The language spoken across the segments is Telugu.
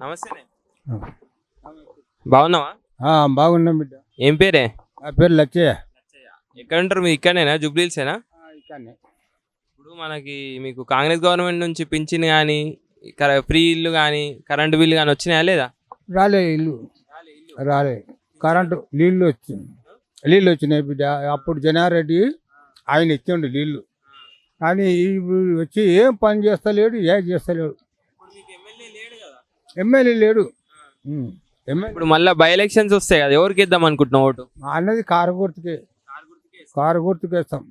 నమస్తే బాగున్నావా? బాగున్నాం బిడ్డ. ఏం పేరే? నా పేరు లచ్చయ్య. ఎక్కడ ఉంటారు మీరు ఇక్కడనేనా? జూబ్లీల్సేనా ఇక్కడనే. ఇప్పుడు మనకి మీకు కాంగ్రెస్ గవర్నమెంట్ నుంచి పింఛన్ కానీ ఫ్రీ ఇల్లు కానీ కరెంటు బిల్లు కానీ వచ్చినాయా లేదా? రాలే ఇల్లు. రాలే కరెంటు నీళ్ళు వచ్చింది. నీళ్ళు వచ్చినాయి బిడ్డ. అప్పుడు జనారెడ్డి ఆయన ఇచ్చిండు నీళ్ళు. కానీ వచ్చి ఏం పని చేస్తలేడు ఏం చేస్తలేడు. ఎమ్మెల్యే లేడు. ఇప్పుడు మళ్ళీ బై ఎలక్షన్స్ వస్తాయి కదా ఎవరికి ఇద్దాం అనుకుంటున్నావు ఓటు? అన్నది కారు గుర్తుకే. కారు గుర్తుకే ఇస్తాం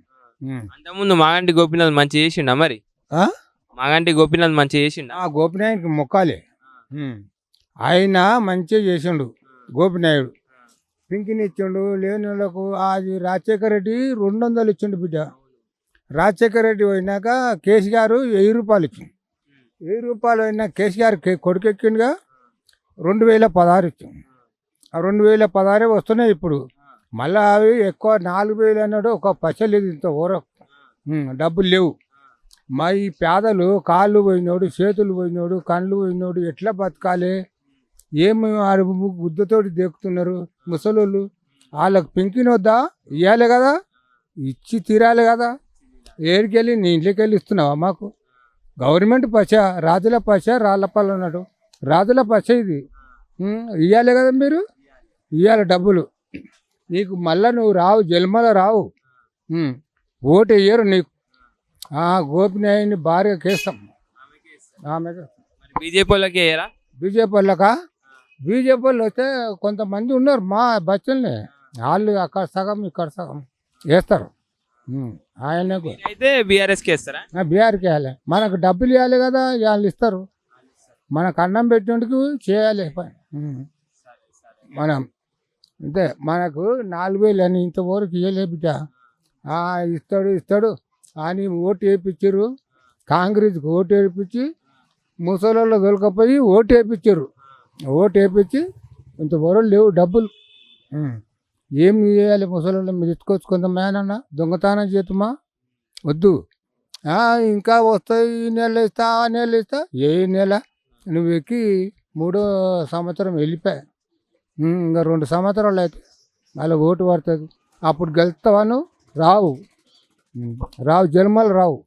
ఉమ్. అంతకుముందు మాగంటి గోపీనాథ్ మంచి చేసిండా మరి? మాగంటి గోపీనాథ్ మంచి చేసిండా? ఆ గోపినాయుడికి మొక్కాలి. ఆయన మంచిగా చేసిండు గోపినాయుడు. పింఛన్ ఇచ్చిండు లేని వాళ్ళకు అది రాజశేఖర రెడ్డి రెండు వందలు ఇచ్చిండు బిడ్డ. రాజశేఖర రెడ్డి పోయినాక కేసీఆర్ వెయ్యి రూపాయలు ఇచ్చిండు. వెయ్యి రూపాయలు అయినా కేసీఆర్ కొడుకు ఎక్కిండుగా రెండు వేల పదహారు ఇచ్చిండు. ఆ రెండు వేల పదహారే వస్తున్నాయి ఇప్పుడు. మళ్ళీ అవి ఎక్కువ నాలుగు వేలు అన్నాడు ఒక పచ్చ లేదు ఇంత ఊర డబ్బులు లేవు. మా ఈ పేదలు కాళ్ళు పోయినోడు చేతులు పోయినోడు కళ్ళు పోయినోడు ఎట్లా బతకాలి? ఏమి అడుగు గుద్దతోటి దేకుతున్నారు ముసలోళ్ళు? వాళ్ళకి పింకిన్ వద్దా? ఇవ్వాలి కదా. ఇచ్చి తీరాలి కదా. ఏడికెళ్ళి నీ ఇంట్లోకి వెళ్ళి ఇస్తున్నావా మాకు? గవర్నమెంట్ పచ్చ రాజుల పచ్చ రాళ్ళపల్లి అన్నాడు. రాజుల పచ్చ ఇది. ఇవ్వాలి కదా మీరు? ఇవ్వాలి డబ్బులు. నీకు మళ్ళా నువ్వు రావు జన్మలో రావు. ఓటు వేయరు నీకు. ఆ గోపినాయుని భార్య కేస్తాం మరి బీజేపీ వాళ్ళకి వేయరా? బీజేపీ వాళ్ళకా? బీజేపీ వాళ్ళు వస్తే కొంతమంది ఉన్నారు మా బచ్చల్ని. వాళ్ళు అక్కడ సగం ఇక్కడ సగం వేస్తారు. ఆయనకు. అయితే బీఆర్ఎస్కి వేస్తారా బీఆర్కి వేయాలి మనకు డబ్బులు ఇవ్వాలి కదా వాళ్ళు ఇస్తారు. మనకు అన్నం పెట్టినందుకు చేయాలి. మనం అంతే. మనకు నాలుగు వేలు అని ఇంతవరకు ఇవ్వలే బిడ్డ. ఆ, ఇస్తాడు ఇస్తాడు. అని ఓటు వేయించారు. కాంగ్రెస్కి ఓటు వేయించి ముసలోళ్ళు దొరకపోయి ఓటు వేయించారు. ఓటు వేయించి ఇంతవరకు లేవు డబ్బులు. ఏం చేయాలి ముసలి మీరు ఎత్తుకొచ్చుకుందాం మేనన్న దొంగతనం చేతుమా వద్దు. ఇంకా వస్తాయి ఈ నెల ఇస్తా ఆ నెల ఇస్తా. ఏ నెల? నువ్వు ఎక్కి మూడో సంవత్సరం వెళ్ళిపోయా ఇంకా రెండు సంవత్సరాలు అయితే మళ్ళీ ఓటు పడుతుంది. అప్పుడు గెలుస్తావా నువ్వు? రావు. రావు జన్మలు రావు.